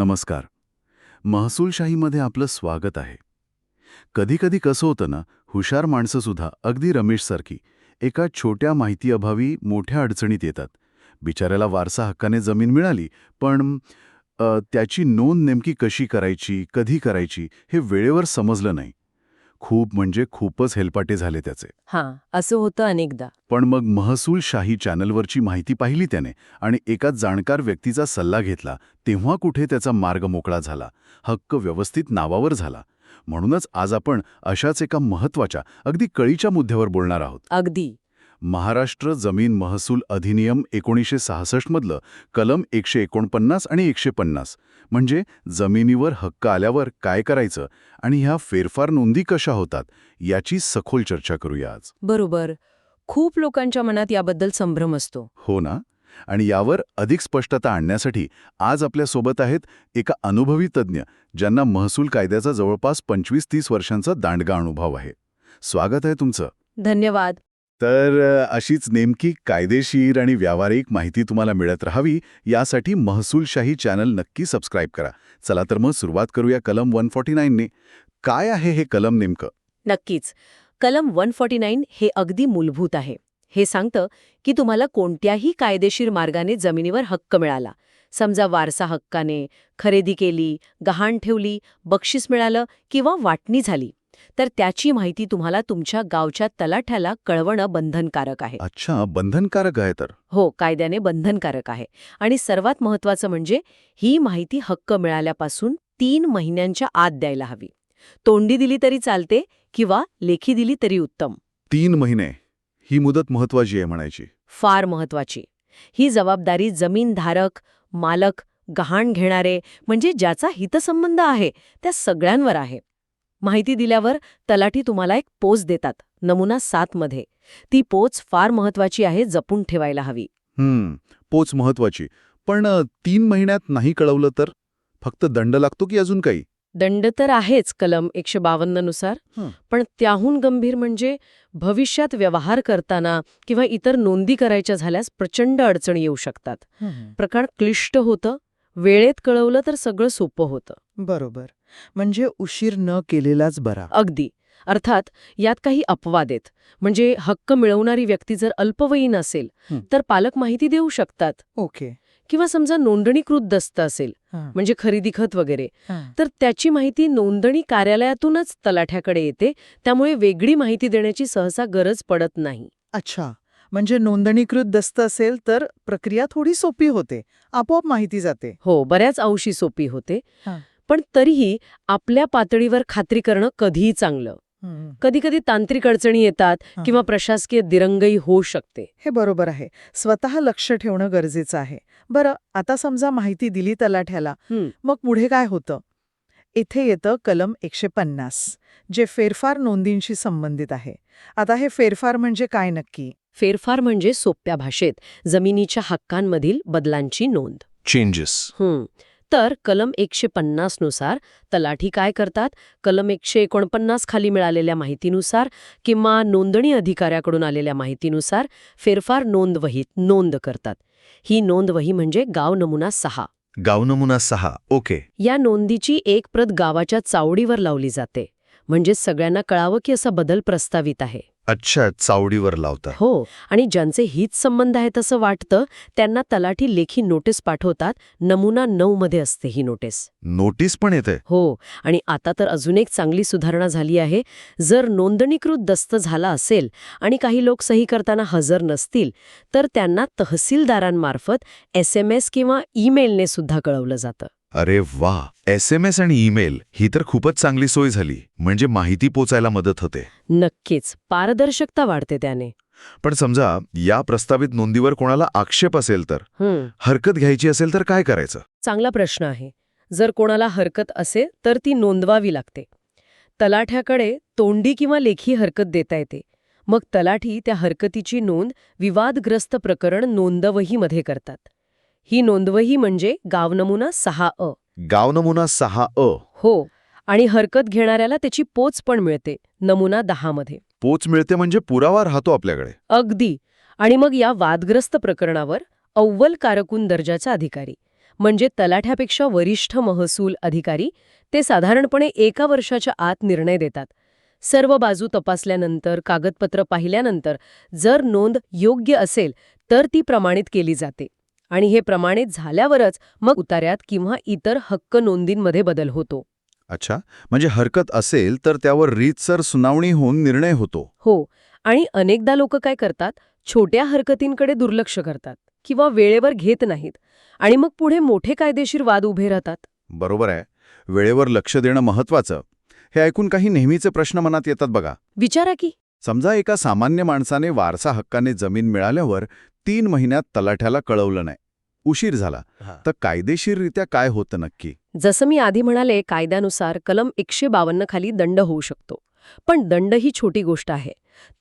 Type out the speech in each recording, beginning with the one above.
नमस्कार. महसूलशाहीमध्ये आपलं स्वागत आहे. कधीकधी कसं होतं ना हुशार माणसंसुद्धा अगदी रमेशसारखी एका छोट्या माहितीअभावी मोठ्या अडचणीत येतात. बिचाऱ्याला वारसा हक्काने जमीन मिळाली पण त्याची नोंद नेमकी कशी करायची कधी करायची हे वेळेवर समजलं नाही. खूप म्हणजे खूपच हेलपाटे झाले त्याचे. हां असं होतं अनेकदा. पण मग महसूलशाही चॅनलवरची माहिती पाहिली त्याने आणि एका जाणकार व्यक्तीचा सल्ला घेतला तेव्हा कुठे त्याचा मार्ग मोकळा झाला हक्क व्यवस्थित नावावर झाला. म्हणूनच आज आपण अशाच एका महत्त्वाच्या अगदी कळीच्या मुद्द्यावर बोलणार आहोत. अगदी. महाराष्ट्र जमीन महसूल अधिनियम एकोणीसशे सहासष्टमधलं कलम एकशे एकोणपन्नास आणि एकशे पन्नास. म्हणजे जमिनीवर हक्क आल्यावर काय करायचं आणि ह्या फेरफार नोंदी कशा होतात याची सखोल चर्चा करूया आज. बरोबर. खूप लोकांच्या मनात याबद्दल संभ्रम असतो. हो ना? आणि यावर अधिक स्पष्टता आणण्यासाठी आज आपल्यासोबत आहेत एका अनुभवी तज्ज्ञ ज्यांना महसूल कायद्याचा जवळपास पंचवीस तीस वर्षांचा दांडगा अनुभव आहे. स्वागत आहे तुमचं. धन्यवाद. तर अशीच नेमकी कायदेशीर आणि व्यावहारिक माहिती तुम्हाला मिळत राहावी यासाठी महसूलशाही चॅनल नक्की सबस्क्राईब करा. चला तर मग सुरुवात करूया कलम वन फॉर्टी नाईनने काय आहे हे कलम नेमकं? नक्कीच. कलम वन फॉर्टी नाईन हे अगदी मूलभूत आहे. हे सांगतं की तुम्हाला कोणत्याही कायदेशीर मार्गाने जमिनीवर हक्क मिळाला. समजा वारसा हक्काने खरेदी केली गहाण ठेवली बक्षीस मिळालं किंवा वाटणी झाली. तर त्याची माहिती तुम्हाला तुमच्या गावच्या तलाठ्याला कळवणं बंधनकारक आहे. अच्छा बंधनकारक आहे तर. हो कायद्याने बंधनकारक आहे. आणि सर्वात महत्वाचं म्हणजे ही माहिती हक्क मिळाल्यापासून तीन महिन्यांच्या आत द्यायला हवी. तोंडी दिली तरी चालते किंवा लेखी दिली तरी उत्तम. तीन महिने. ही मुदत महत्वाची आहे म्हणायची. फार महत्वाची ही जबाबदारी जमीनधारक मालक गहाण घेणारे म्हणजे ज्याचा हितसंबंध आहे त्या सगळ्यांवर आहे. माहिती दिल्यावर तलाठी तुम्हाला एक पोच देतात नमुना सातमध्ये ती पोच फार महत्वाची आहे जपून ठेवायला हवी. हम्म पोच महत्वाची पण तीन महिन्यात नाही कळवलं तर? फक्त दंड लागतो की अजून काही? दंड तर आहेच कलम एकशे बावन्ननुसार हं. पण त्याहून गंभीर म्हणजे भविष्यात व्यवहार करताना किंवा इतर नोंदी करायच्या झाल्यास प्रचंड अडचणी येऊ शकतात. प्रकार क्लिष्ट होतं वेळेत कळवलं तर सगळं सोपं होतं. बरोबर. म्हणजे उशीर न केलेलाच बरा. अगदी. अर्थात यात काही अपवाद आहेत. म्हणजे हक्क मिळवणारी व्यक्ती जर अल्पवयीन असेल हं. तर पालक माहिती देऊ शकतात. ओके. किंवा समजा नोंदणीकृत दस्त असेल हां, म्हणजे खरेदी खत वगैरे हां. तर त्याची माहिती नोंदणी कार्यालयातूनच तलाठ्याकडे येते. त्यामुळे वेगळी माहिती देण्याची सहसा गरज पडत नाही. अच्छा. म्हणजे नोंदणीकृत दस्त असेल तर प्रक्रिया थोडी सोपी होते. आपोआप माहिती जाते. हो बऱ्याच अंशी सोपी होते. हां. पण तरीही आपल्या पातळीवर खात्री करणं कधीही चांगलं. हं, कधीकधी तांत्रिक अडचणी येतात. किंवा प्रशासकीय दिरंगई होऊ शकते. हे बरोबर आहे. स्वतः लक्ष ठेवणं गरजेचं आहे. बरं आता समजा माहिती दिली तलाठ्याला. मग पुढे काय होतं? इथे येतं कलम एकशे पन्नास जे फेरफार नोंदींशी संबंधित आहे. आता हे फेरफार म्हणजे काय नक्की? फेरफार म्हणजे सोप्या भाषेत जमिनीच्या हक्कांमधील बदलांची नोंद. चेंजेस. तर कलम एकशे पन्नासनुसार तलाठी काय करतात? कलम एकशे एकोणपन्नास खाली मिळालेल्या माहितीनुसार किंवा नोंदणी अधिकाऱ्याकडून आलेल्या माहितीनुसार फेरफार नोंदवहीत नोंद करतात. ही नोंदवही म्हणजे गाव नमुना सहा. गाव नमुना सहा. ओके. या नोंदीची एक प्रत गावाच्या चावडीवर लावली जाते. म्हणजे सगळ्यांना कळावं की असा बदल प्रस्तावित आहे. अच्छा चावडीवर लावता. हो आणि ज्यांचे हित संबंध आहेत असं वाटतं त्यांना तलाठी लेखी नोटीस पाठवतात नमुना नऊ मध्ये असते ही नोटीस. नोटीस पण येते. हो आणि आता तर अजून एक चांगली सुधारणा झाली आहे. जर नोंदणीकृत दस्त झाला असेल आणि काही लोक सही करताना हजर नसतील तर त्यांना तहसीलदारांमार्फत एस एम एस किंवा ईमेलने सुद्धा कळवलं जातं. अरे वा एस एम एस आणि ईमेल ही तर खूपच चांगली सोय झाली म्हणजे माहिती पोचायला मदत होते. नक्कीच पारदर्शकता वाढते त्याने. पण समजा या प्रस्तावित नोंदीवर कोणाला आक्षेप असेल तर? हं. हरकत घ्यायची असेल तर काय करायचं? चांगला प्रश्न आहे. जर कोणाला हरकत असेल तर ती नोंदवावी लागते. तलाठ्याकडे तोंडी किंवा लेखी हरकत देता येते. मग तलाठी त्या हरकतीची नोंद विवादग्रस्त प्रकरण नोंदवहीमध्ये करतात. ही नोंदवही म्हणजे गावनमुना सहा अ. गाव नमुना सहा अ. हो आणि हरकत घेणाऱ्याला त्याची पोच पण मिळते नमुना दहामध्ये. पोच मिळते म्हणजे पुरावा राहतो आपल्याकडे. अगदी. आणि मग या वादग्रस्त प्रकरणावर अव्वल कारकून दर्जाचा अधिकारी म्हणजे तलाठ्यापेक्षा वरिष्ठ महसूल अधिकारी ते साधारणपणे एका वर्षाच्या आत निर्णय देतात. सर्व बाजू तपासल्यानंतर कागदपत्र पाहिल्यानंतर जर नोंद योग्य असेल तर ती प्रमाणित केली जाते. आणि हे प्रमाणित झाल्यावरच मग उतार्यात किंवा इतर हक्क नोंदींमध्ये बदल होतो. अच्छा म्हणजे हरकत असेल तर त्यावर रीतसर सुनावणी होऊन निर्णय होतो. हो आणि अनेकदा लोक काय करतात? छोट्या हरकतींकडे दुर्लक्ष करतात किंवा वेळेवर घेत नाहीत आणि मग पुढे मोठे कायदेशीर वाद उभे राहतात. बरोबर आहे. वेळेवर लक्ष देणं महत्वाचं हे ऐकून काही नेहमीचे प्रश्न मनात येतात बघा. विचारा की. समजा एका सामान्य माणसाने वारसा हक्काने जमीन मिळाल्यावर तीन महिन्यात तलाठ्याला कळवलं नाही. उशीर झाला. तर कायदेशीररित्या काय होतं नक्की? जसं मी आधी म्हणाले कायद्यानुसार कलम एकशे बावन्न खाली दंड होऊ शकतो. पण दंड ही छोटी गोष्ट आहे.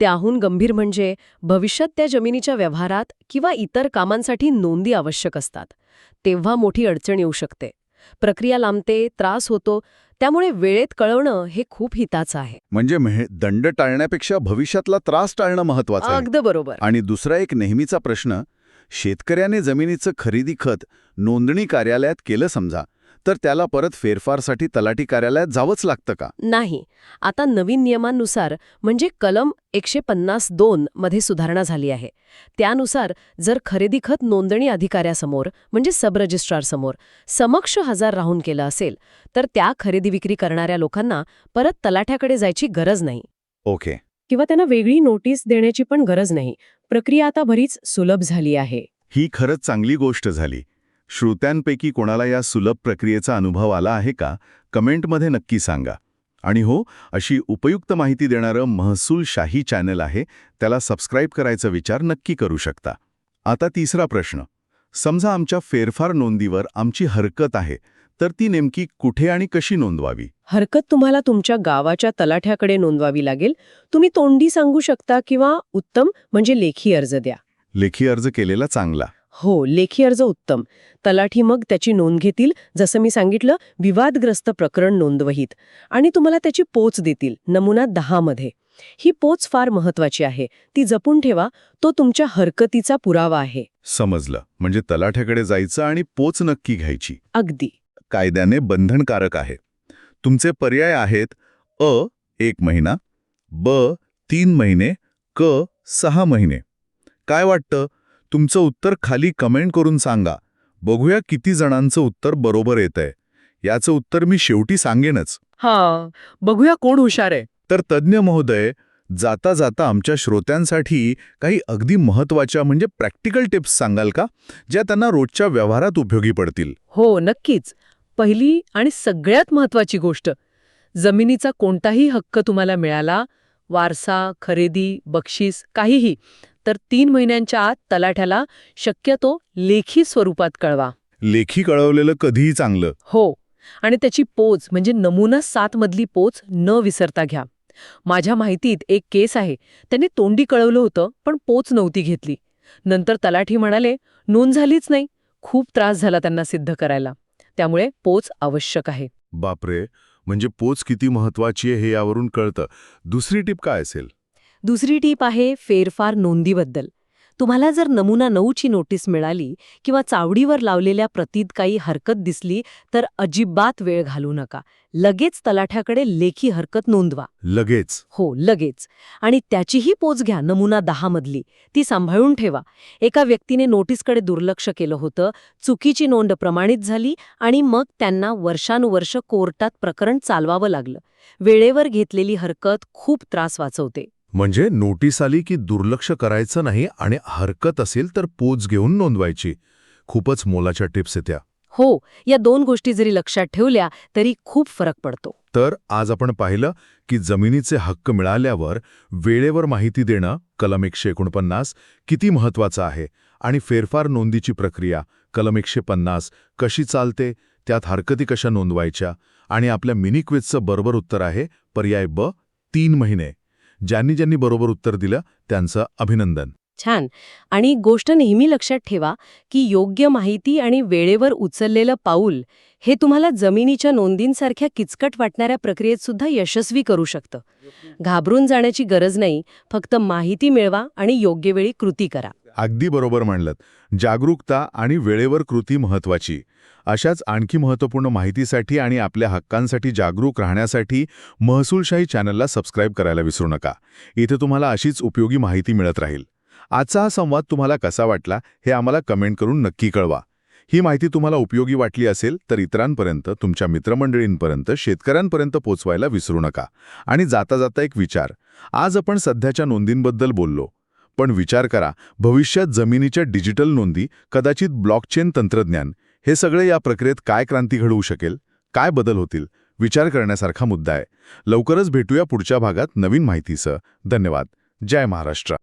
त्याहून गंभीर म्हणजे भविष्यात त्या जमिनीच्या व्यवहारात किंवा इतर कामांसाठी नोंदी आवश्यक असतात. तेव्हा मोठी अडचण येऊ शकते. प्रक्रिया लांबते त्रास होतो त्यामुळे वेळेत कळवणं हे खूप हिताचं आहे. म्हणजे मेह- दंड टाळण्यापेक्षा भविष्यातला त्रास टाळणं महत्वाचं अगदी बरोबर. आणि दुसरा एक नेहमीचा प्रश्न शेतकऱ्याने जमिनीचं खरेदी खत नोंदणी कार्यालयात केलं समजा. तर त्याला परत फेरफारसाठी तलाठी कार्यालयात जावंच लागतं का? नाही. आता नवीन नियमांनुसार म्हणजे कलम एकशे पन्नास दोन मध्ये सुधारणा झाली आहे. त्यानुसार जर खरेदी खत नोंदणी अधिकाऱ्यासमोर म्हणजे सब रजिस्ट्रारसमोर समक्ष हजर राहून केलं असेल तर त्या खरेदी विक्री करणाऱ्या लोकांना परत तलाठ्याकडे जायची गरज नाही. ओके. किंवा त्यांना वेगळी नोटीस देण्याची पण गरज नाही. प्रक्रिया आता बरीच सुलभ झाली आहे. ही खरंच चांगली गोष्ट झाली. श्रोत्यांपैकी कोणाला या सुलभ प्रक्रियेचा अनुभव आला आहे का कमेंटमध्ये नक्की सांगा. आणि हो अशी उपयुक्त माहिती देणारं महसूल शाही चॅनल आहे त्याला सबस्क्राईब करायचा विचार नक्की करू शकता. आता तिसरा प्रश्न. समजा आमच्या फेरफार नोंदीवर आमची हरकत आहे तर ती नेमकी कुठे आणि कशी नोंदवावी? हरकत तुम्हाला तुमच्या गावाच्या तलाठ्याकडे नोंदवावी लागेल. तुम्ही तोंडी सांगू शकता किंवा उत्तम म्हणजे लेखी अर्ज द्या. लेखी अर्ज केलेला चांगला. हो लेखी अर्ज उत्तम. तलाठी मग त्याची नोंद घेतील जसं मी सांगितलं विवादग्रस्त प्रकरण नोंदवहीत. आणि तुम्हाला त्याची पोच देतील नमुना दहा मध्ये. ही पोच फार महत्वाची आहे. ती जपून ठेवा तो तुमच्या हरकतीचा पुरावा आहे. समजलं. म्हणजे तलाठ्याकडे जायचं आणि पोच नक्की घ्यायची. अगदी. कायद्याने बंधनकारक आहे. तुमचे पर्याय आहेत अ एक महिना ब तीन महिने क सहा महिने. काय वाटतं? तुमचं उत्तर खाली कमेंट करून सांगा. बघूया किती जणांचं उत्तर बरोबर येतंय. याचं उत्तर मी शेवटी सांगेनच. हा बघूया कोण हुशार आहे. तर तज्ज्ञ महोदय जाता जाता आमच्या श्रोत्यांसाठी काही अगदी महत्त्वाच्या म्हणजे प्रॅक्टिकल टिप्स सांगाल का? ज्या त्यांना रोजच्या व्यवहारात उपयोगी पडतील. हो नक्कीच. पहिली आणि सगळ्यात महत्वाची गोष्ट जमिनीचा कोणताही हक्क तुम्हाला मिळाला वारसा खरेदी बक्षीस काहीही तर तीन महिन्यांच्या आत तलाठ्याला शक्यतो लेखी स्वरूपात कळवा. लेखी कळवलेलं कधीही चांगलं. हो आणि त्याची पोच म्हणजे नमुना सात मधली पोच न विसरता घ्या. माझ्या माहितीत एक केस आहे त्यांनी तोंडी कळवलं होतं पण पोच नव्हती घेतली. नंतर तलाठी म्हणाले नोंद झालीच नाही. खूप त्रास झाला त्यांना सिद्ध करायला. त्यामुळे पोच आवश्यक आहे. बापरे! म्हणजे पोच किती महत्वाची आहे हे यावरून कळतं. दुसरी टिप काय असेल? दुसरी टीप आहे फेरफार नोंदीबद्दल. तुम्हाला जर नमुना नऊची नोटीस मिळाली किंवा चावडीवर लावलेल्या प्रतीत काही हरकत दिसली तर अजिबात वेळ घालू नका. लगेच तलाठ्याकडे लेखी हरकत नोंदवा. लगेच. हो लगेच. आणि त्याचीही पोच घ्या नमुना दहा मधली. ती सांभाळून ठेवा. एका व्यक्तीने नोटीसकडे दुर्लक्ष केलं होतं चुकीची नोंद प्रमाणित झाली आणि मग त्यांना वर्षानुवर्ष कोर्टात प्रकरण चालवावं लागलं. वेळेवर घेतलेली हरकत खूप त्रास वाचवते. म्हणजे नोटीस आली की दुर्लक्ष करायचं नाही आणि हरकत असेल तर पोच घेऊन नोंदवायची. खूपच मोलाच्या टिप्स आहेत त्या हो या दोन गोष्टी जरी लक्षात ठेवल्या तरी खूप फरक पडतो. तर आज आपण पाहिलं की जमिनीचे हक्क मिळाल्यावर वेळेवर माहिती देणं कलम एकशे एकोणपन्नास किती महत्वाचं आहे आणि फेरफार नोंदीची प्रक्रिया कलम एकशे पन्नास कशी चालते त्यात हरकती कशा नोंदवायच्या आणि आपल्या मिनी क्विजचं बरोबर उत्तर आहे पर्याय ब तीन महिने. ज्यांनी ज्यांनी बरोबर उत्तर दिलं त्यांचं अभिनंदन. छान. आणि गोष्ट नेहमी लक्षात ठेवा की योग्य माहिती आणि वेळेवर उचललेलं पाऊल हे तुम्हाला जमिनीच्या नोंदींसारख्या किचकट वाटणाऱ्या प्रक्रियेत सुद्धा यशस्वी करू शकतं. घाबरून जाण्याची गरज नाही फक्त माहिती मिळवा आणि योग्य वेळी कृती करा. अगदी बरोबर म्हणलं जागरूकता आणि वेळेवर कृती महत्वाची अशाच आणखी महत्त्वपूर्ण माहितीसाठी आणि आपल्या हक्कांसाठी जागरूक राहण्यासाठी महसूलशाही चॅनलला सबस्क्राईब करायला विसरू नका. इथे तुम्हाला अशीच उपयोगी माहिती मिळत राहील. आजचा हा संवाद तुम्हाला कसा वाटला हे आम्हाला कमेंट करून नक्की कळवा. ही माहिती तुम्हाला उपयोगी वाटली असेल तर इतरांपर्यंत तुमच्या मित्रमंडळींपर्यंत शेतकऱ्यांपर्यंत पोचवायला विसरू नका. आणि जाता जाता एक विचार. आज आपण सध्याच्या नोंदींबद्दल बोललो. पण विचार करा भविष्यात जमिनीच्या डिजिटल नोंदी कदाचित ब्लॉकचेन तंत्रज्ञान हे सगळे या प्रक्रियेत काय क्रांती घडवू शकेल काय बदल होतील विचार करण्यासारखा मुद्दा आहे. लवकरच भेटूया पुढच्या भागात नवीन माहितीसह. धन्यवाद. जय महाराष्ट्र.